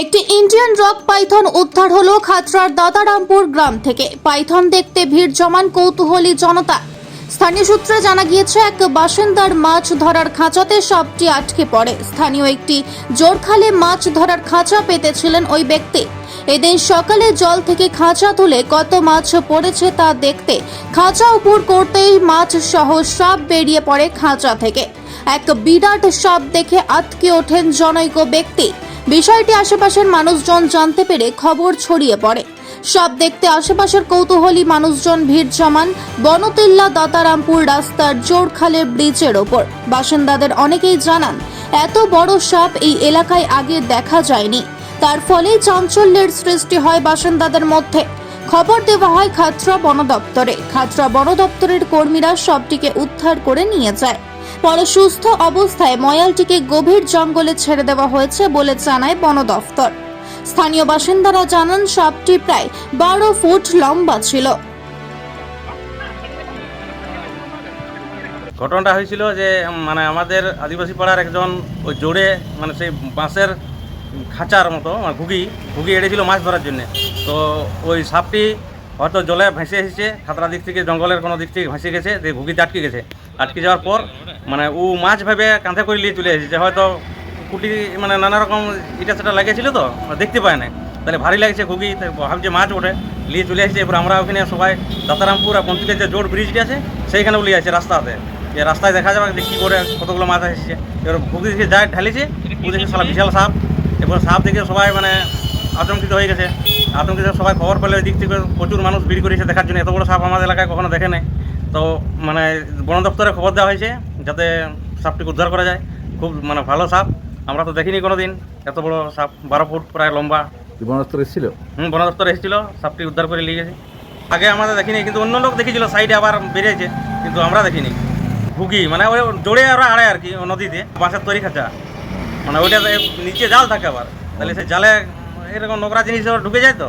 একটি Indian rock Python উদ্ধার হলো খাতড়ার দাদারামপুর গ্রাম থেকে। পাইথন দেখতে ভিড় জমান কৌতূহলী জনতা। স্থানীয় সূত্রে জানা গিয়েছে, এক বাসিন্দার মাছ ধরার খাঁচাতে সাপটি আটকে পড়ে। স্থানীয় একটি জোরখালে মাছ ধরার খাঁচা পেতেছিলেন ওই ব্যক্তি। এদিন সকালে জল থেকে খাঁচা তুলে কত মাছ পড়েছে তা দেখতে, খাঁচা উপর করতেই মাছ সহ সাপ বেরিয়ে পড়ে খাঁচা থেকে। এক বিরাট সাপ দেখে আটকে ওঠেন জনৈক ব্যক্তি। বিষয়টি আশেপাশের মানুষজন জানতে পেরে খবর ছড়িয়ে পড়ে। সব দেখতে আশেপাশের কৌতূহলী মানুষজন ভিড় জমান বনতিল্লা দাতারামপুর রাস্তার জোরখালের ব্রিজের ওপর। বাসিন্দাদের অনেকেই জানান, এত বড় সাপ এই এলাকায় আগে দেখা যায়নি। তার ফলে চাঞ্চল্যের সৃষ্টি হয় বাসিন্দাদের মধ্যে। খবর দেওয়া হয় খাতড়া বন দপ্তরে খাতড়া বন দপ্তরের কর্মীরা সবটিকে উদ্ধার করে নিয়ে যায়। পরে সুস্থ অবস্থায় ময়ালটিকে গভীর জঙ্গলে ছেড়ে দেওয়া হয়েছে বলে জানায় বন দফতর। স্থানীয় বাসিন্দারা জানান, সাপটি প্রায় বারো ফুট লম্বা ছিল। ঘটনাটা হয়েছিল যে মানে আমাদের আদিবাসী পাড়ার একজন ওই জোরে মানে সেই বাঁশের খাঁচার মতো মানে ঘুগি ঘুগি এড়েছিল মাছ ধরার জন্য। তো ওই সাপটি হয়তো জলে ভেসে এসেছে খাতরা দিক থেকে, জঙ্গলের কোনো দিক থেকে ভেসে গেছে দিয়ে ঘুগিতে আটকে গেছে। আটকে যাওয়ার পর মানে ও মাছ ভেবে কাঁধে করে নিয়ে চলে এসেছে হয়তো কুটি মানে নানা রকম ইটা সেটা লাগিয়েছিল তো দেখতে পায় না তাহলে ভারী লাগছে ঘুগি ভাবছে মাছ ওঠে, নিয়ে চলে এসেছে এবার আমরা ওখানে সবাই দাতারামপুর আর পঞ্চিলের যে জোর ব্রিজটি আছে সেইখানেও নিয়ে আছে রাস্তাতে। যে রাস্তায় দেখা যাবে যে কী করে কতগুলো মাছ এসেছে। এবার ঘুগি দেখে যায় ঢালিছে ও দেখে সালা বিশাল সাপ। এবার সাপ দেখে সবাই মানে আতঙ্কিত হয়ে গেছে। আতঙ্কিত সবাই খবর পেলে ওই দিক থেকে প্রচুর মানুষ ভিড় করেছে দেখার জন্য। এত বড় সাপ আমাদের এলাকায় কখনো দেখে নাই। তো মানে বন দপ্তরে খবর দেওয়া হয়েছে যাতে সাপটিকে উদ্ধার করা যায়। খুব মানে ভালো সাপ। আমরা তো দেখিনি কোনো দিন এত বড় সাপ বারো ফুট প্রায় লম্বা। বিমানস্থল এসেছিল? হুম বন দপ্তর এসেছিল। সাপটি উদ্ধার করে নিয়ে গেছে। আগে আমাদের দেখিনি কিন্তু অন্য লোক দেখেছিল সাইডে আবার বেরিয়েছে। কিন্তু আমরা দেখিনি। ভুগি মানে ওই জোরে ওরা আড়ে আর কি নদীতে। বাঁশের তৈরি খাঁচা। মানে ওইটা নিচে জাল থাকে আবার। তাহলে সেই জালে এরকম নোংরা জিনিস ঢুকে যায় তো?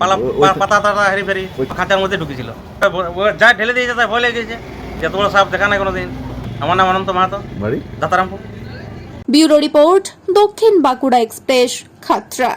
পালা পাতা টাতা হেরি ফেরি খাঁচার মধ্যে ঢুকেছিল। যা ঢেলে দিয়েছে তাই ভয় লেগেছে এত বড় সাপ দেখা নাই কোনো দিন আমার নাম Ananta Mahato. Datarampur. Bureau report Dakshin Bankura express Khatra